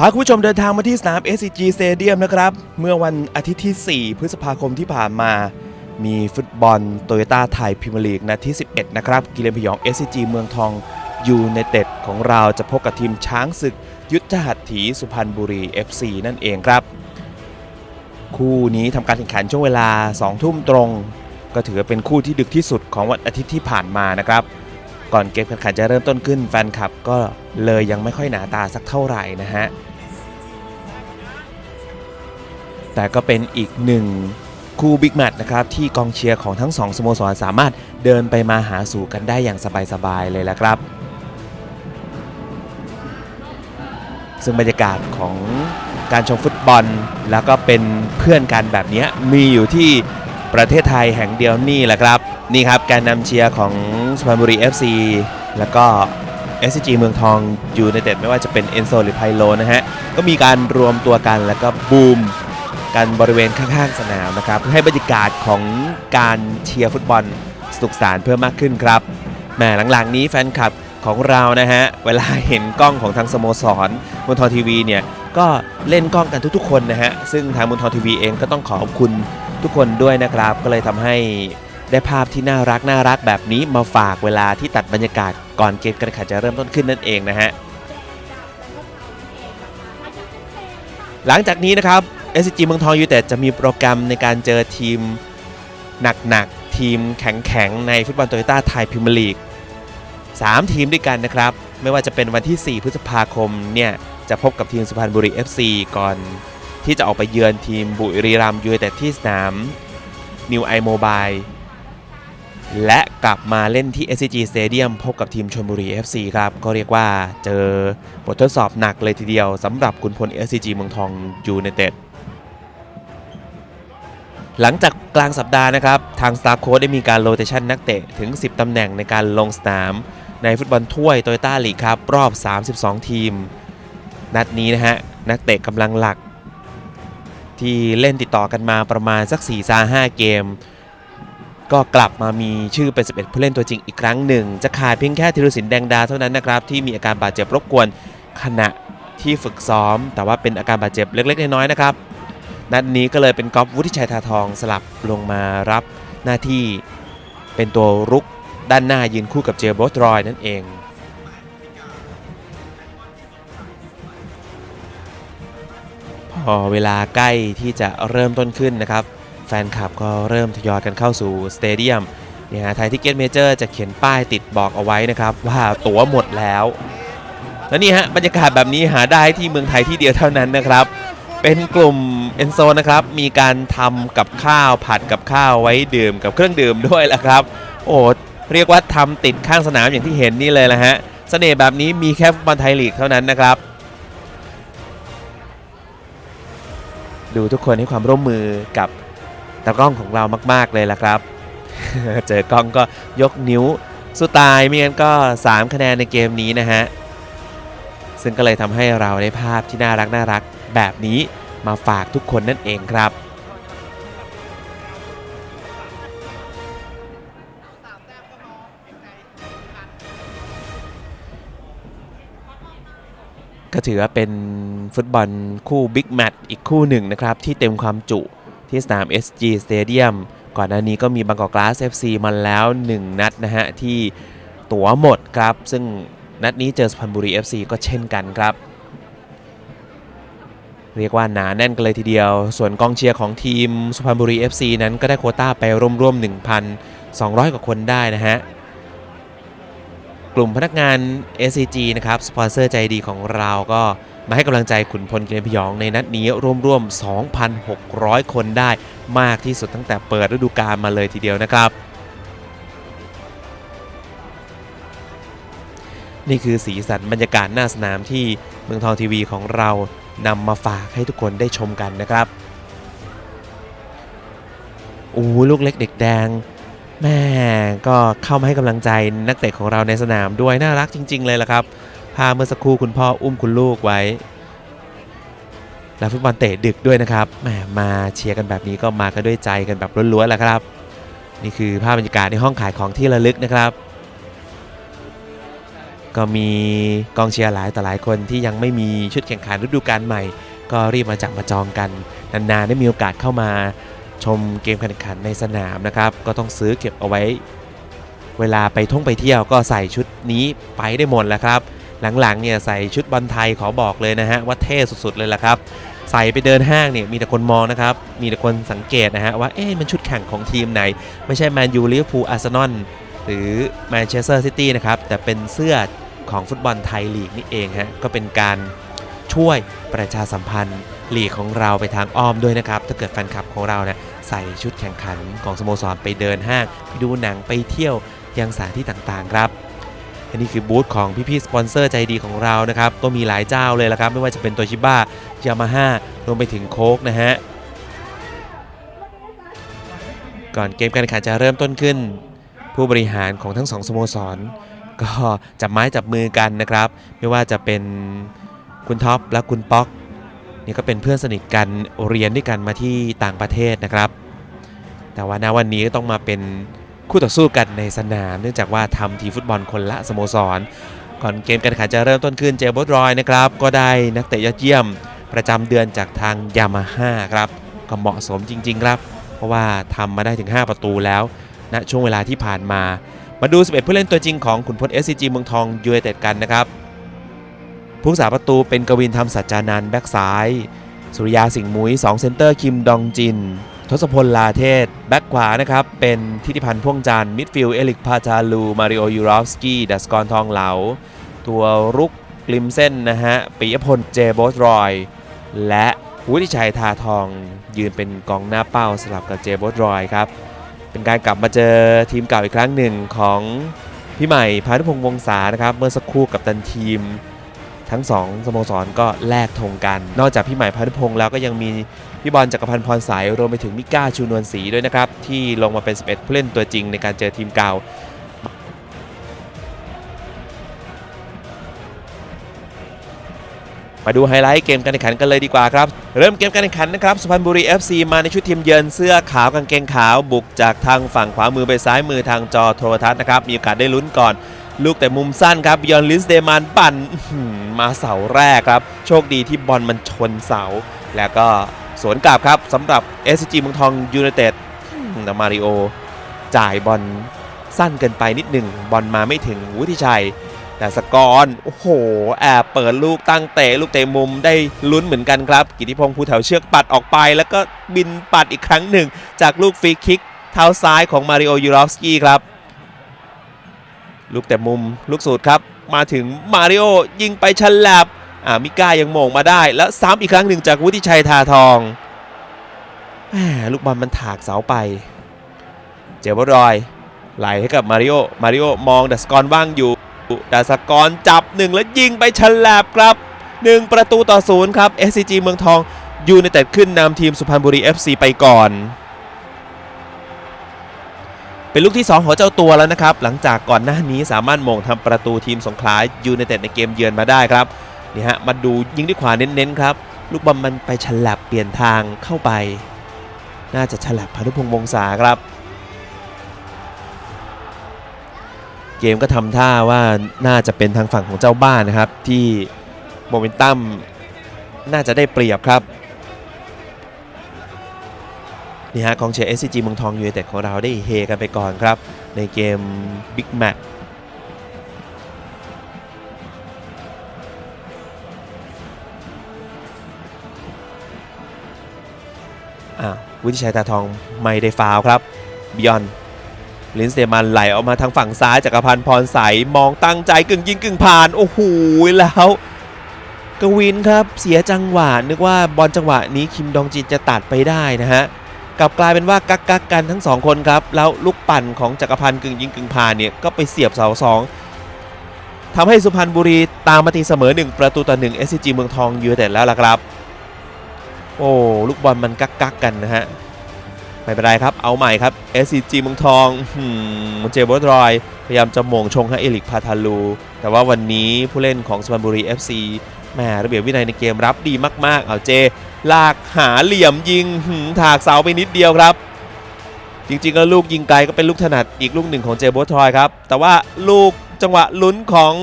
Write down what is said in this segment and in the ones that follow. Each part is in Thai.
พาคุณผู้ชมเดินทางมาที่สนาม SCG Stadium นะครับ เมื่อวันอาทิตย์ที่ 4 พฤษภาคมที่ผ่านมา มีฟุตบอลโตโยต้าไทยพรีเมียร์ลีกนัดที่ 11 นะครับ กิเลนพยอง SCG เมืองทองยูไนเต็ดของเราจะพบกับทีมช้างศึก ยุทธหัตถีสุพรรณบุรี FC นั่นเองครับ คู่นี้ทำการแข่งขันช่วงเวลา 2 ทุ่มตรง ก็ถือเป็นคู่ที่ดึกที่สุดของวันอาทิตย์ที่ผ่านมานะครับก่อนเกมแข่งขันจะเริ่มต้นขึ้นแฟนคลับก็เลยยังไม่ค่อยหนาตาสักเท่าไหร่นะฮะ แต่ก็เป็นอีกหนึ่งคู่บิ๊กแมตช์นะครับที่กองเชียร์ของทั้งสองสโมสรสามารถเดินไปมาหาสู่กันได้อย่างสบายๆเลยละครับ ซึ่งบรรยากาศของการชมฟุตบอลแล้วก็เป็นเพื่อนกันแบบนี้มีอยู่ที่ประเทศไทยแห่งเดียวนี่แหละครับ นี่ครับการนำเชียร์ของสุพรรณบุรี FC แล้วก็ SCG เมืองทองยูไนเต็ดไม่ว่าจะเป็นเอนโซหรือไพโลนะฮะ ก็มีการรวมตัวกันแล้วก็บูม กันบริเวณข้างๆสนามนะครับเพื่อให้บรรยากาศของการเชียร์ฟุตบอลสนุกสนานเพิ่มมากขึ้นครับแหมหลังๆนี้แฟนคลับของเรานะฮะเวลาเห็นกล้องของทางสโมสรมนทอทีวีเนี่ยก็เล่นกล้องกันทุกๆ คนนะฮะซึ่งทางมนทอทีวีเองก็ต้องขอบคุณทุกคนด้วยนะครับ ก็เลยทำให้ได้ภาพที่น่ารักน่ารักแบบนี้มาฝากเวลาที่ตัดบรรยากาศก่อนเกมการแข่งขันจะเริ่มต้นขึ้นนั่นเองนะฮะหลังจากนี้นะครับ SCG เมืองทองยูไนเต็ดจะมีโปรแกรมในการเจอทีมหนักๆ ทีมแข็งๆ ในฟุตบอลโตโยต้าไทยพิมยร์ลีก 3 ทีมด้วยกันนะครับ ไม่ว่าจะเป็นวันที่ 4 พฤษภาคมเนี่ยจะพบกับทีมสุพรรณบุรี FC ก่อน ที่จะออกไปเยือนทีมบุรีรัมย์ยูไนเต็ดที่สนามนิวไอโมบาย และกลับมาเล่นที่ SCG Stadium พบกับทีมชลบุรี FC ครับ ก็เรียกว่าเจอบททดสอบหนักเลยทีเดียวสำหรับคุณพล SCG เมืองทองยูไนเต็ดหลังจากกลางสัปดาห์นะครับ ทาง Star Coach ได้มีการโรเตชันนักเตะถึง 10 ตำแหน่งในการลงสนาม ในฟุตบอลถ้วยโตโยต้าลีกครับ รอบ 32 ทีม นัดนี้นะฮะ นักเตะกำลังหลัก ที่เล่นติดต่อกันมาประมาณสัก4-5เกม ก็กลับมามีชื่อเป็น 11 ผู้เล่นตัวจริงอีกครั้งหนึ่ง จะขาดเพียงแค่ธีรศิลป์แดงดาเท่านั้นนะครับ ที่มีอาการบาดเจ็บรบกวนขณะที่ฝึกซ้อม แต่ว่าเป็นอาการบาดเจ็บเล็ก ๆ น้อยๆนะครับ นัดนี้ก็เลยเป็นก๊อฟวุฒิชัยทาทองสลับลงมารับหน้าที่เป็นตัวรุกด้านหน้ายืนคู่กับเจอโบสรอยนั่นเองพอเวลาใกล้ที่จะเริ่มต้นขึ้นนะครับ แฟนคลับก็เริ่มทยอยกันเข้าสู่สเตเดียมเนี่ยฮะไทยทิเก็ตเมเจอร์จะเขียนป้ายติดบอกเอาไว้นะครับ ว่าตั๋วหมดแล้ว และนี่ฮะบรรยากาศแบบนี้หาได้ที่เมืองไทยที่เดียวเท่านั้นนะครับ เป็นกลุ่มเอนโซนะครับ มีการทำกับข้าวผัดกับข้าวไว้ดื่มกับเครื่องดื่มด้วยแหละครับ โอ้เรียกว่าทำติดข้างสนามอย่างที่เห็นนี่เลยแหละฮะเสน่ห์แบบนี้มีแค่ฟุตบอลไทยลีกเท่านั้นนะครับ ดูทุกคนให้ความร่วมมือกับ ตากล้องของเรามาก ๆ เลยล่ะครับ เจอกล้องก็ยกนิ้วสู้ตายไม่งั้นก็ 3 คะแนนในเกมนี้นะฮะ ซึ่งก็เลยทำให้เราได้ภาพที่น่ารักน่ารักแบบนี้มาฝากทุกคนนั่นเองครับก็ถือว่าเป็นฟุตบอลคู่บิ๊กแมตช์อีกคู่หนึ่งนะครับ ที่เต็มความจุ ที่สนาม SG Stadium ก่อนหน้านี้ก็มีบางกอกกลาส FC มันแล้ว 1 นัดนะฮะ ที่ตั๋วหมดครับ ซึ่งนัดนี้เจอสุพรรณบุรี FC ก็เช่นกันครับ เรียกว่าหนาแน่นกันเลยทีเดียว ส่วนกองเชียร์ของทีมสุพรรณบุรี FC นั้นก็ได้โควต้าไปร่วมๆ1,200 กว่าคนได้นะฮะกลุ่มพนักงาน SCG นะครับ สปอนเซอร์ใจดีของเราก็ มาให้กำลังใจขุนพลเกรนพยองในนัดนี้ร่วมๆ 2,600 คนได้มากที่สุดตั้งแต่เปิดฤดูกาลมาเลยทีเดียวนะครับนี่คือสีสันบรรยากาศหน้าสนามที่เมืองทองทีวีของเรานำมาฝากให้ทุกคนได้ชมกันนะครับโอ้ลูกเล็กเด็กแดงแม่ก็เข้ามาให้กำลังใจนักเตะของเราในสนามด้วยน่ารักจริง ๆ เลยล่ะครับ พาเมื่อสักครู่คุณพ่ออุ้มคุณลูกไว้ และฟุตบอลเตะดึกด้วยนะครับแหมมาเชียร์กันแบบนี้ก็มากันด้วยใจกันแบบล้วนๆแหละครับ นี่คือภาพบรรยากาศในห้องขายของที่ระลึกนะครับ ก็มีกองเชียร์หลายต่อหลายคนที่ยังไม่มีชุดแข่งขันฤดูกาลใหม่ ก็รีบมาจับมาจองกันนานๆได้มีโอกาสเข้ามาชมเกมแข่งขันในสนามนะครับก็ต้องซื้อเก็บเอาไว้ เวลาไปท่องไปเที่ยวก็ใส่ชุดนี้ไปได้หมดแล้วครับ หลังๆเนี่ยใส่ชุดบอลไทยขอบอกเลยนะฮะว่าเท่สุดๆเลยละครับ ใส่ไปเดินห้างเนี่ยมีแต่คนมองนะครับ มีแต่คนสังเกตนะฮะว่าเอ๊ะมันชุดแข่งของทีมไหน ไม่ใช่แมนยูลิเวอร์พูลอาร์เซนอลหรือแมนเชสเตอร์ซิตี้นะครับ แต่เป็นเสื้อของฟุตบอลไทยลีกนี่เองฮะก็เป็นการช่วยประชาสัมพันธ์ลีกของเราไปทางอ้อมด้วยนะครับ ถ้าเกิดแฟนคลับของเรานะใส่ชุดแข่งขันของสโมสรไปเดินห้าง ไปดูหนังไปเที่ยวยังสถานที่ต่างๆครับ อันนี้คือบูธของพี่ๆสปอนเซอร์ใจดีของเรานะครับก็มีหลายเจ้าเลยละครับ ไม่ว่าจะเป็นโตชิบ้ายามาฮ่ารวมไปถึงโค้กนะฮะก่อนเกมการแข่งขันจะเริ่มต้นขึ้น ผู้บริหารของทั้งสองสโมสร ก็จับไม้จับมือกันนะครับ ไม่ว่าจะเป็นคุณท็อปและคุณป๊อกนี่ก็เป็นเพื่อนสนิทกันเรียนด้วยกันมาที่ต่างประเทศนะครับ แต่ว่าณวันนี้ก็ต้องมาเป็น คู่ต่อสู้กันในสนามเนื่องจากว่าทำทีฟุตบอลคนละสโมสร ก่อนเกมการแข่งขันจะเริ่มต้นขึ้นเจบอสรอยนะครับก็ได้นักเตะยอดเยี่ยม ประจำเดือนจากทางยามาฮ่าครับก็เหมาะสมจริง ๆ ครับ เพราะว่าทำมาได้ถึง 5 ประตูแล้วณช่วงเวลาที่ผ่านมา มาดู 11 ผู้เล่นตัวจริงของขุนพล SCG เมืองทองยูไนเต็ดกันนะครับผู้รักษาประตูเป็นกวินธรรมสัจจานันแบ็กซ้าย สุริยาสิงห์มุ้ย2เซนเตอร์คิมดองจิน ทศพลลาเทศ แบ็กขวานะครับ เป็นทิติพันธ์พ่วงจันทร์มิดฟิลด์เอลิกพาจาลู มาริโอยูรอฟสกี้ดัสกรทองเหลา ตัวรุกกลิมเส้นนะฮะปิยพลเจโบสรอย และวุฒิชัยทาทองยืนเป็นกองหน้าเป้าสลับกับเจโบสรอยครับ เป็นการกลับมาเจอทีมเก่าอีกครั้งหนึ่งของพี่ใหม่พานุพงษ์วงศานะครับ เมื่อสักครู่กับตันทีม ทั้งสองสโมสรก็แลกธงกัน นอกจากพี่ใหม่พานุพงษ์แล้วก็ยังมี พี่บอลจักรพันธ์พรสายรวมไปถึงมิก้าชูนวลศรีด้วยนะครับ ที่ลงมาเป็น 11 ผู้เล่นตัวจริงในการเจอทีมเก่ามาดูไฮไลท์เกมการแข่งขันกันเลยดีกว่าครับ เริ่มเกมการแข่งขันนะครับสุพรรณบุรี FC มาในชุดทีมเยือนเสื้อขาวกางเกงขาวบุกจากทางฝั่งขวามือไปซ้ายมือทางจอโทรทัศน์นะครับ มีโอกาสได้ลุ้นก่อน ลูกแต่มุมสั้นครับยอนลิสเดมานปั่นมาเสาแรกครับ โชคดีที่บอลมันชนเสา แล้วก็สวนกลับครับสำหรับ SG เมืองทองยูไนเต็ดอืมแต่มาริโอจ่ายบอลสั้นเกินไปนิดหนึ่งบอลมาไม่ถึงวุฒิชัย แต่สกอร์โอ้โห แอบเปิดลูกตั้งเตะลูกเตะมุมได้ลุ้นเหมือนกันครับ กิติพงศ์ภูแถวเชือกปัดออกไป แล้วก็บินปัดอีกครั้งหนึ่ง จากลูกฟรีคิก เท้าซ้ายของมาริโอยูรอฟสกี้ครับ ลูกแต่มุมลูกสูตรครับ มาถึงมาริโอยิงไปฉลับ อ่ามิก้ายังโมงมาได้ แล้วซ้ำอีกครั้งหนึ่งจากวุฒิชัยทาทองลูกบอลมันถากเสาไป เจวรอยไหลให้กับมาริโอมาริโอมองดัสกรว่างอยู่ดัสกรจับหนึ่งแล้วยิงไปฉลับครับ 1 ประตูต่อศูนย์ครับ SCG เมืองทองยูไนเต็ดขึ้นนำทีมสุพรรณบุรี FC ไปก่อน เป็นลูกที่ 2 ของเจ้าตัวแล้วนะครับ หลังจากก่อนหน้านี้สามารถมงทำประตูทีมสงขลายูไนเต็ดในเกมเยือนมาได้ครับ นี่ฮะมาดูยิงด้วยขวาเน้นๆครับ ลูกบอลมันไปฉลับเปลี่ยนทางเข้าไป น่าจะฉลับพานุพงษ์วงศาครับ เกมก็ทำท่าว่าน่าจะเป็นทางฝั่งของเจ้าบ้านนะครับ ที่โมเมนตัมน่าจะได้เปรียบครับนี่ฮะกองเชียร์ SCG เมืองทองยูไนเต็ดของเราได้เฮกันไปก่อนครับ ในเกมบิ๊กแมตช์ อ้าววุฒิชัยตาทองไม่ได้ฟาวครับบิยอนลินสเตมันไหลออกมาทางฝั่งซ้ายจักรพันธ์พรใสมองตั้งใจกึ่งยิงกึ่งผ่าน โอ้โหแล้วกวินครับเสียจังหวะนึกว่าบอลจังหวะนี้คิมดองจินจะตัดไปได้นะฮะกลับกลายเป็นว่ากักกักกันทั้งสองคนครับ แล้วลูกปั่นของจักรพันธ์กึ่งยิงกึ่งผ่านเนี่ยก็ไปเสียบเสาสองทำให้สุพรรณบุรีตามมาตีเสมอ 1 ประตูต่อ1 SCG เมืองทองยูไนเต็ดแล้วล่ะครับ โอ้ลูกบอลมันกักกักกันนะฮะไม่เป็นไรครับ เอาใหม่ครับ SCG เมืองทองเจบอสรอย พยายามจะมงชงให้เอลิกพาทาลู แต่ว่าวันนี้ผู้เล่นของสุพรรณบุรี FC แหมระเบียบวินัยในเกมรับดีมากๆ เอาเจ ลากหาเหลี่ยมยิงหืมถากเสาไปนิดเดียวครับ จริงๆแล้วลูกยิงไกลก็เป็นลูกถนัดอีกลูกหนึ่งของเจโบสรอยครับ แต่ว่าลูกจังหวะลุ้นของ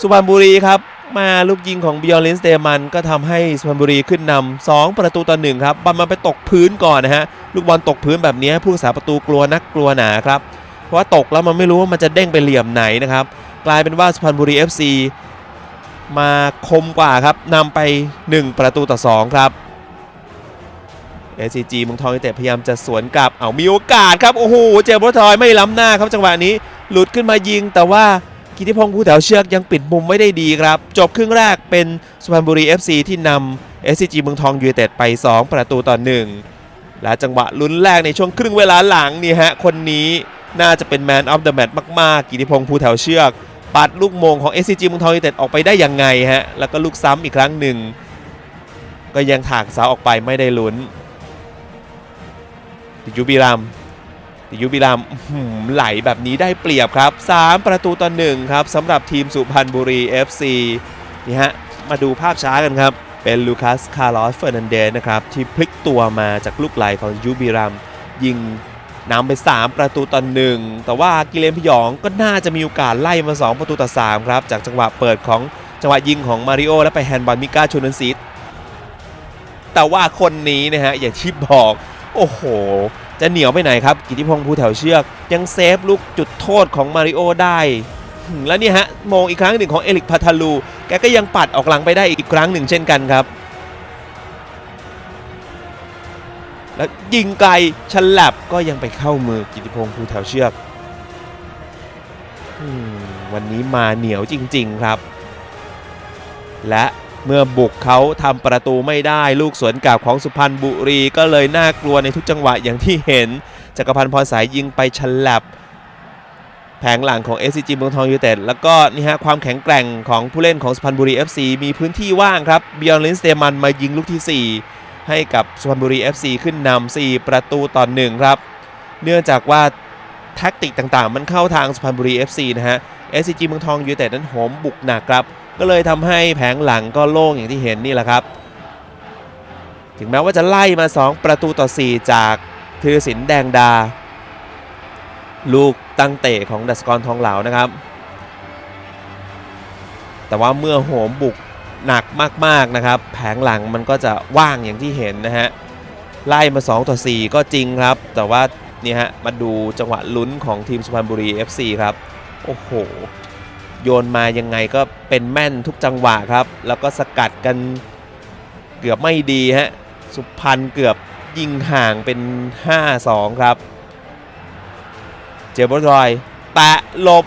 สุพรรณบุรีครับ มาลูกยิงของบิอลินสเตมันก็ทำให้สุพรรณบุรีขึ้นนำ2ประตูต่อหนึ่งครับบอลมันไปตกพื้นก่อนนะฮะลูกบอลตกพื้นแบบนี้ผู้รักษาประตูกลัวนักกลัวหนาครับเพราะว่าตกแล้วมันไม่รู้ว่ามันจะเด้งไปเหลี่ยมไหนนะครับกลายเป็นว่าสุพรรณบุรี FC มาคมกว่าครับนำไป 1 ประตูต่อ 2 ครับ SCG เมืองทองยูเต็ดพยายามจะสวนกลับเอามีโอกาสครับ โอ้โห เจมส์บรทอยไม่ล้ำหน้าครับจังหวะนี้หลุดขึ้นมายิงแต่ว่า กิติพงศ์ผู้แถวเชือกยังปิดมุมไม่ได้ดีครับ จบครึ่งแรกเป็นสุพรรณบุรี FC ที่นำ SCG เมืองทองยูเต็ดไป 2 ประตูต่อ 1 และจังหวะลุ้นแรกในช่วงครึ่งเวลาหลังนี่ฮะ คนนี้น่าจะเป็น Man of the Match มาก ๆ กิติพงศ์ภูแถวเชือกปัดลูกมงของ SCG เมืองทองยูเต็ดออกไปได้ยังไงฮะ แล้วก็ลูกซ้ำอีกครั้งหนึ่ง ก็ยังถากเสาออกไปไม่ได้ลุ้นยูบิรัม ติยุบิรัมไหลแบบนี้ได้เปรียบครับ 3 ประตูต่อหนึ่งครับสำหรับทีมสุพรรณบุรี FC นี่ฮะมาดูภาพช้ากันครับ เป็นลูคัสคาร์ลอสเฟอร์นันเดสนะครับที่พลิกตัวมาจากลูกไหลของยูบิรัมยิงนำไป 3 ประตูต่อหนึ่งแต่ว่ากิเลนพยองก็น่าจะมีโอกาสไล่มา 2 ประตูต่อ3ครับจากจังหวะเปิดของจังหวะยิงของมาริโอและไปแฮนด์บอลมิก้าชูนันซีดแต่ว่าคนนี้นะฮะอย่างที่บอก โอ้โห จะเหนียวไปไหนครับ กิติพงศ์ภูแถวเชือก ยังเซฟลูกจุดโทษของมาริโอได้แล้วเนี่ยฮะโมงอีกครั้งหนึ่งของเอลิกพาทาลู แกก็ยังปัดออกหลังไปได้อีกครั้งหนึ่งเช่นกันครับ แล้วยิงไกลฉลับก็ยังไปเข้ามือกิติพงศ์ภูแถวเชือกวันนี้มาเหนียวจริง ๆครับ และ เมื่อบุกเขาทำประตูไม่ได้ลูกสวนกลับของสุพรรณบุรีก็เลยน่ากลัวในทุกจังหวะอย่างที่เห็น จักรพันธ์พรสายยิงไปฉลับ แผงหลังของ SCG เมืองทองยูเต็ดแล้วก็นี่ฮะความแข็งแกร่งของผู้เล่นของสุพรรณบุรี FC มีพื้นที่ว่างครับบิออนลินสเตมันมายิงลูกทีสี่4 ให้กับสุพรรณบุรี FC ขึ้นนำ4ประตูต่อหนึ่งครับ เนื่องจากว่าแท็กติกต่างๆ มันเข้าทางสุพรรณบุรี FC นะฮะ SCG เมืองทองยูเต็ดนั้นโหมบุกหนักครับ ก็เลยทำให้แผงหลังก็โล่งอย่างที่เห็นนี่แหละครับ ถึงแม้ว่าจะไล่มา 2 ประตูต่อ 4 จากธีรศิลป์แดงดา ลูกตั้งเตะของดัสกรทองเหลานะครับ แต่ว่าเมื่อโหมบุกหนักมากๆนะครับ แผงหลังมันก็จะว่างอย่างที่เห็นนะฮะไล่มา 2 ต่อ 4 ก็จริงครับ แต่ว่านี่ฮะมาดูจังหวะลุ้นของทีมสุพรรณบุรี FC ครับ โอ้โห โยนมายังไงก็เป็นแม่นทุกจังหวะครับ แล้วก็สกัดกันเกือบไม่ดีฮะสุพรรณเกือบยิงห่างเป็น 5-2 ครับ เจเบอร์รอย แตะหลบ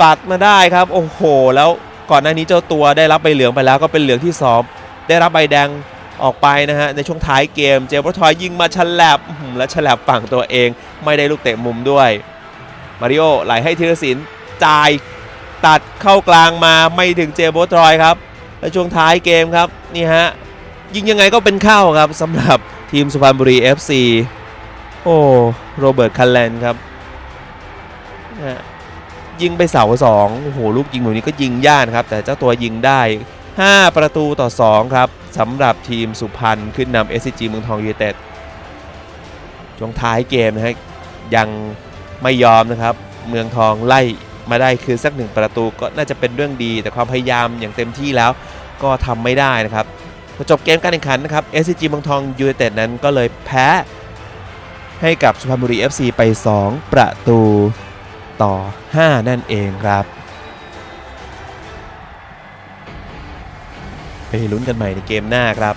ปัดมาได้ครับ โอ้โห แล้วก่อนหน้านี้เจ้าตัวได้รับใบเหลืองไปแล้วก็เป็นเหลืองที่สองได้รับใบแดงออกไปนะฮะ ในช่วงท้ายเกมเจเบอร์ทอยยิงมาฉลับและฉลับฝั่งตัวเอง ไม่ได้ลูกเตะมุมด้วย มาริโอไหลให้ธีรศิลป์จ่าย ตัดเข้ากลางมาไม่ถึงเจโบทรอยครับ และช่วงท้ายเกมครับนี่ฮะยิงยังไงก็เป็นเข้าครับสำหรับทีมสุพรรณบุรี FC โอ้โรเบิร์ตคันแลนครับยิงไปเสาสองโอ้โหลูกยิงแบบนี้ก็ยิงยากครับ แต่เจ้าตัวยิงได้ 5 ประตูต่อ 2 ครับสำหรับทีมสุพรรณขึ้นนำ SCG เมืองทองยูไนเต็ดช่วงท้ายเกมนะฮะยังไม่ยอมนะครับ เมืองทองไล่ มาได้คือสักหนึ่งประตูก็น่าจะเป็นเรื่องดี แต่ความพยายามอย่างเต็มที่แล้วก็ทำไม่ได้นะครับพอจบเกมการแข่งขันนะครับ SCG เมืองทองยูไนเต็ดนั้นก็เลยแพ้ให้กับสุพรรณบุรี FC ไป 2 ประตูต่อ 5 นั่นเองครับ ไปลุ้นกันใหม่ในเกมหน้าครับ